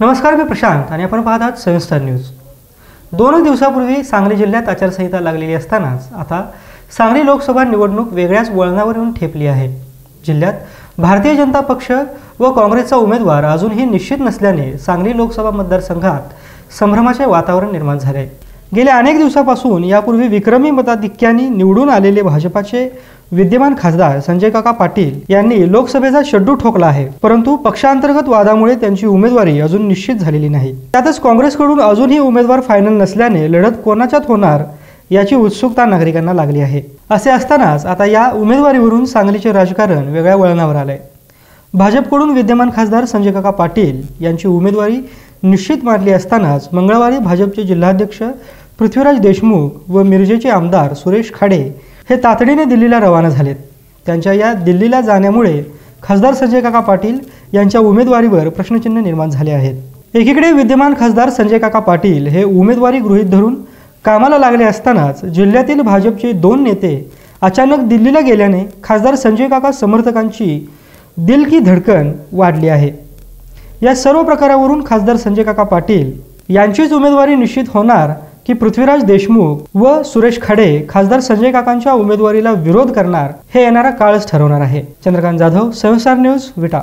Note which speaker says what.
Speaker 1: नमस्कार मी प्रशांत आणि आपण पाहत आहात सविस्तर न्यूज. दोन दिवसापूर्वी सांगली जिल्ह्यात आचारसंहिता लागलेली असतानाच आता सांगली लोकसभा निवडणूक वेगळ्याच वळणावर येऊन ठेपली आहे. जिल्ह्यात भारतीय जनता पक्ष व काँग्रेसचा उमेदवार अजूनही निश्चित नसल्याने सांगली लोकसभा मतदारसंघात संभ्रमाचे वातावरण निर्माण झाले आहे. गेल्या अनेक दिवसापासून यापूर्वी विक्रमी मताधिक्याने निवडून आलेले भाजपाचे विद्यमान खासदार संजय काका पाटील यांनी लोकसभेचा शड्डू ठोकला आहे. परंतु पक्षांतर्गत वादामुळे त्यांची उमेदवारी अजून निश्चित झालेली नाही. त्यातच काँग्रेसकडून अजूनही उमेदवार फायनल नसल्याने लढत कोणाच्यात होणार याची उत्सुकता नागरिकांना लागली आहे. असे असतानाच आता या उमेदवारीवरून सांगलीचे राजकारण वेगळ्या वळणावर आलंय. भाजपकडून विद्यमान खासदार संजय काका पाटील यांची उमेदवारी निश्चित मानली असतानाच मंगळवारी भाजपचे जिल्हाध्यक्ष पृथ्वीराज देशमुख व मिरजेचे आमदार सुरेश खाडे हे तातडीने दिल्लीला रवाना झालेत. त्यांच्या या दिल्लीला जाण्यामुळे खासदार संजय काका पाटील यांच्या उमेदवारीवर प्रश्नचिन्ह निर्माण झाले आहेत. एकीकडे विद्यमान खासदार संजय काका पाटील हे उमेदवारी गृहीत धरून कामाला लागले असतानाच जिल्ह्यातील भाजपचे दोन नेते अचानक दिल्लीला गेल्याने खासदार संजय काका समर्थकांची दिल की धडकन वाढली आहे. या सर्व प्रकारावरून खासदार संजय काका पाटील यांचीच उमेदवारी निश्चित होणार की पृथ्वीराज देशमुख व सुरेश खडे खासदार संजय काकांच्या उमेदवारीला विरोध करणार हे येणारा काळच ठरवणार आहे. चंद्रकांत जाधव संसार न्यूज विटा.